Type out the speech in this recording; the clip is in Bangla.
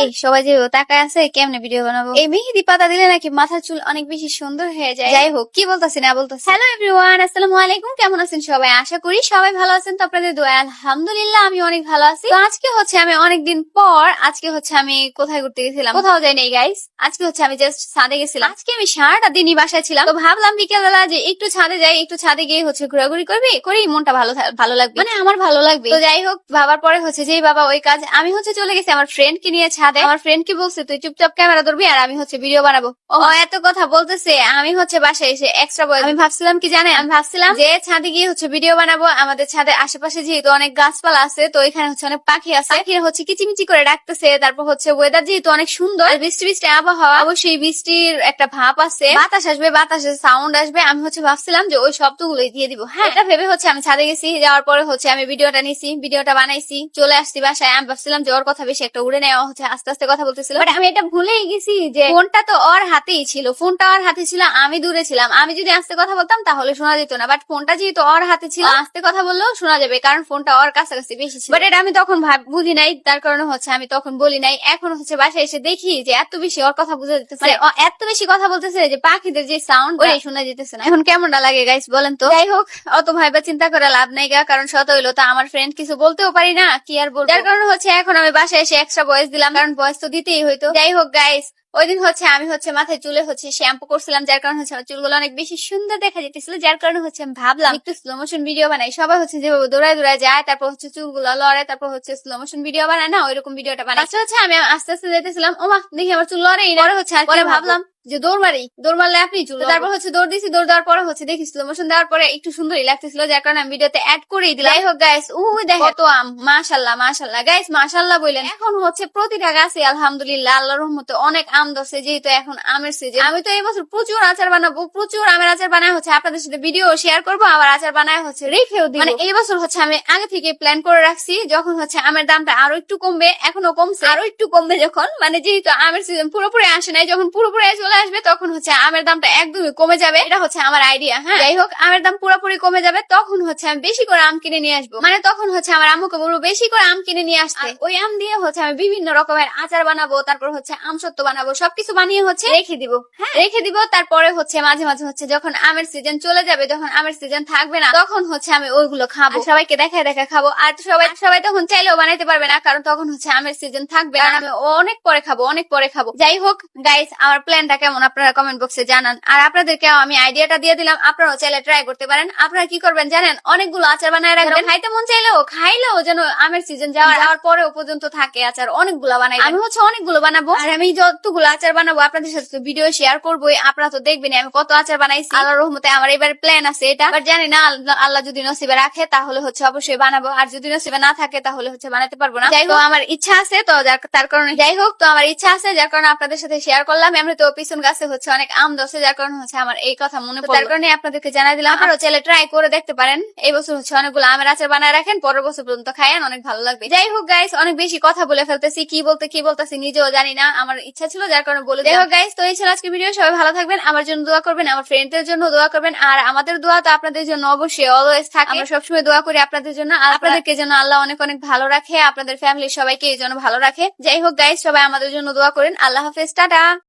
এই সবাই যে তাকায় আছে কেমনে ভিডিও বানাবো? এই মেহেদি পাতা দিলে নাকি মাথার চুল অনেক বেশি সুন্দর হয়ে যায়। যাই হোক কি বলতাছি না বলতাছি হ্যালো এভরিওয়ান আসসালামু আলাইকুম। কেমন আছেন সবাই? আশা করি সবাই ভালো আছেন। তো আপনাদের দোয়া আলহামদুলিল্লাহ আমি অনেক ভালো আছি। তো আজকে হচ্ছে আমি অনেকদিন পর আজকে হচ্ছে আমি কোথায় ঘুরতে গেছিলাম? কোথাও যাই নাই গাইস আজকে হচ্ছে আমি জাস্ট ছাদে গেছিলাম। আজকে আমি সারাটা দিনই বাসায় ছিলাম। তো ভাবলাম বিকেলবেলা যে একটু ছাদে যাই একটু ছাদে গিয়ে হচ্ছে ঘোরাঘুরি করবি? করেই মনটা ভালো ভালো লাগবে। মানে আমার ভালো লাগবে। তো যাই হোক ভাবার পরে হচ্ছে যে বাবা ওই কাজ আমি হচ্ছে চলে গেছি আমার ফ্রেন্ড কে নিয়ে ছাদে। আমার ফ্রেন্ড কি বলছে তুই চুপচাপ ক্যামেরা ধরবি আর আমি হচ্ছে ভিডিও বানাবো। ও এত কথা বলতেছে আমি হচ্ছে বাসায় এসে এক্সট্রা বয় আমি ভাবছিলাম কি জানে আমি ভাবছিলাম যে ছাদে গিয়ে হচ্ছে ভিডিও বানাবো আমাদের ছাদের আশেপাশে যেহেতু অনেক গাছপালা আছে তো এখানে হচ্ছে অনেক পাখি আছে। পাখিরা হচ্ছে কিচিমিচি করে ডাকতেছে তারপর হচ্ছে ওয়েদার যেহেতু অনেক সুন্দর বৃষ্টি বৃষ্টি আবহাওয়া অবশ্যই বৃষ্টির একটা ভাব আছে। বাতাস আসবে বাতাসের সাউন্ড আসবে আমি হচ্ছে ভাবছিলাম যে ওই শব্দগুলো দিয়ে দিব। হ্যাঁ। এটা ভেবে হচ্ছে আমি ছাদে গেছি যাওয়ার পরে হচ্ছে আমি ভিডিওটা নিছি ভিডিওটা বানাইছি চলে আসছি বাসায়। আমি ভাবছিলাম যে ওর কথা বেশি একটা উড়ে নেওয়া হচ্ছে আস্তে আস্তে কথা বলতেছিল। বাট আমি এটা ভুলেই গেছি যে ফোনটা তো ওর হাতেই ছিল। ফোনটা ওর হাতে ছিল আমি দূরে ছিলাম। আমি যদি আস্তে কথা বলতাম তাহলে শোনা যেত না। বাট ফোনটা যেহেতু ওর হাতে ছিল আস্তে কথা বললেও শোনা যাবে কারণ ফোনটা ওর কাছাকাছি বেশি ছিল। বাট এটা আমি তখন বুঝি নাই তার কারণে হচ্ছে আমি তখন বলি নাই। এখন হচ্ছে বাসায় এসে দেখি যে এত বেশি ওর কথা বুঝা যেতেছে। মানে এত বেশি কথা বলতেছে যে পাখিদের যে সাউন্ড ওই শোনা যেতেছে না। এখন কেমনটা লাগে গাইস বলেন তো? যাই হোক অত ভাইবা চিন্তা করে লাভ নাই গা কারণ শত হইল তো আমার ফ্রেন্ড কিছু বলতেও পারি না কি আর বলব? যার কারণে হচ্ছে এখন আমি বাসায় এসে এক্সট্রা বয়স দিলাম। কারণ বয়স তো দিতেই হইতো। যাই হোক গাইস ওই দিন হচ্ছে আমি হচ্ছে মাথায় চুলে হচ্ছে শ্যাম্পু করছিলাম যার কারণে হচ্ছে আমার চুলগুলো অনেক বেশি সুন্দর দেখা যেতেছিল যার কারণে হচ্ছে আমি ভাবলাম একটু স্লো মোশন ভিডিও বানাই। সবাই হচ্ছে যেভাবে দৌড়ায় দৌড়ায় যায় তারপর হচ্ছে চুলগুলো লড়ে তারপর হচ্ছে স্লো মোশন ভিডিও বানায় না ওইরকম ভিডিওটা বানাই। আচ্ছা হচ্ছে আমি আস্তে আস্তে যেতেছিলাম ও মা দেখি আমার চুল লড়েই না। হচ্ছে পরে ভাবলাম যে দৌড় মারি দৌড় মারলে আপনি চুল তারপর হচ্ছে দৌড় দিছি দৌড় দেওয়ার পরে হচ্ছে দেখি স্লো মোশন দেওয়ার পরে একটু সুন্দরই লাগতেছিল যার কারণে আমি ভিডিওতে অ্যাড করেই দিলাম। যাই হোক গাইস উ দেখো তো আম মাশাল্লাহ মাশাল্লাহ। গাইস মাশাল্লাহ বললেন এখন হচ্ছে প্রতিটা গাছে আলহামদুলিল্লাহ আল্লাহর রহমতে অনেক আম ধরছে যেহেতু এখন আমের সিজন আমি তো এই বছর প্রচুর আচার বানাবো প্রচুর আমের আচার বানায় হচ্ছে আপনাদের সাথে ভিডিও শেয়ার করব আবার আচার বানায় হচ্ছে রেখেও দিব। মানে এই বছর হচ্ছে আমি আগে থেকে প্ল্যান করে রাখছি যখন হচ্ছে আমের দামটা আরও একটু কমবে এখনও কমছে। আরও একটু কমবে যখন? মানে যেহেতু আমের সিজন পুরোপুরি আসে নাই যখন পুরোপুরি চলে আসবে তখন হচ্ছে আমের দামটা একদমই কমে যাবে। এটা হচ্ছে আমার আইডিয়া হ্যাঁ? যাই হোক আমের দাম পুরোপুরি কমে যাবে তখন হচ্ছে আমি বেশি করে আম কিনে নিয়ে আসব। মানে তখন হচ্ছে আমার আম্মুকে বলব বেশি করে আম কিনে নিয়ে আসতে। ওই আম দিয়ে হচ্ছে আমি বিভিন্ন রকমের আচার বানাবো তারপর হচ্ছে আম সত্য বানাবো সবকিছু বানিয়ে হচ্ছে রেখে দিব। হ্যাঁ। রেখে দিব তারপরে হচ্ছে মাঝে মাঝে হচ্ছে যখন আমের সিজন চলে যাবে যখন আমের সিজন থাকবে না তখন হচ্ছে আমি ওইগুলো খাব। সবাইকে দেখায় দেখা খাব। আর সবাই সবাই তখন চাইলেও বানাইতে পারবে না কারণ তখন হচ্ছে আমের সিজন থাকবে আর আমি অনেক পরে খাব অনেক পরে খাব। যাই হোক গাইস আমার প্ল্যানটা কেমন আপনারা কমেন্ট বক্সে জানান। আর আপনাদেরকে আমি আইডিয়াটা দিয়ে দিলাম আপনারাও চাইলে ট্রাই করতে পারেন। আপনারা কি করবেন জানেন? অনেকগুলো আচার বানায় রাখবেন। খাইতে মন চাইলেও খাইলেও যেন আমের সিজন যাওয়ার যাওয়ার পরেও পর্যন্ত থাকে আচার অনেকগুলো বানাই আমি হচ্ছে অনেকগুলো বানাবো। আর আমি যতগুলো আচার বানাবো আপনাদের সাথে তো ভিডিও শেয়ার করবোই। আপনারা তো দেখবেন আমি কত আচার বানাইছি। আল্লাহর রহমতে আমার এবার প্ল্যান আছে এটা। বাট জানি না আল্লাহ- আল্লাহ যদি নসিবে রাখে তাহলে হচ্ছে অবশ্যই বানাবো। আর যদি নসিবে না থাকে তাহলে হচ্ছে বানাতে পারব না। যাই হোক। আমার ইচ্ছা আছে তো যার- তার কারণে যাই হোক। তো আমার ইচ্ছা আছে যার কারণে আপনাদের সাথে শেয়ার করলাম। এমনি তো পিছন গাছে হচ্ছে অনেক আম ধরছে যার কারণে হচ্ছে আমার এই কথা মনে পড়ল তার কারণে আপনাদেরকে জানাই দিলাম আরও চাইলে ট্রাই করে দেখতে পারেন। এই বছর হচ্ছে অনেকগুলো আমের আচার বানায় রাখেন পরের বছর পর্যন্ত খায়েন অনেক ভালো লাগবে। যাই হোক গাইস অনেক বেশি কথা বলে ফেলতেছি কি বলতে কি বলতেছি নিজেও জানি না আমার ইচ্ছা ছিল যার কারণে বলে যাই হোক গাইস তো এই ছিল আজকে ভিডিও সবাই ভালো থাকবেন আমার জন্য দোয়া করবেন আমার ফ্রেন্ডদের জন্য দোয়া করবেন আর আমাদের দোয়া তো আপনাদের জন্য অবশ্যই অলওয়েজ থাকে। আমরা সবসময় দোয়া করি আপনাদের জন্য আর আপনাদেরকে যেন আল্লাহ অনেক অনেক ভালো রাখে আপনাদের ফ্যামিলির সবাইকে এই জন্য ভালো রাখে। যাই হোক গাইস সবাই আমাদের জন্য দোয়া করেন আল্লাহ হাফেজ টাটা।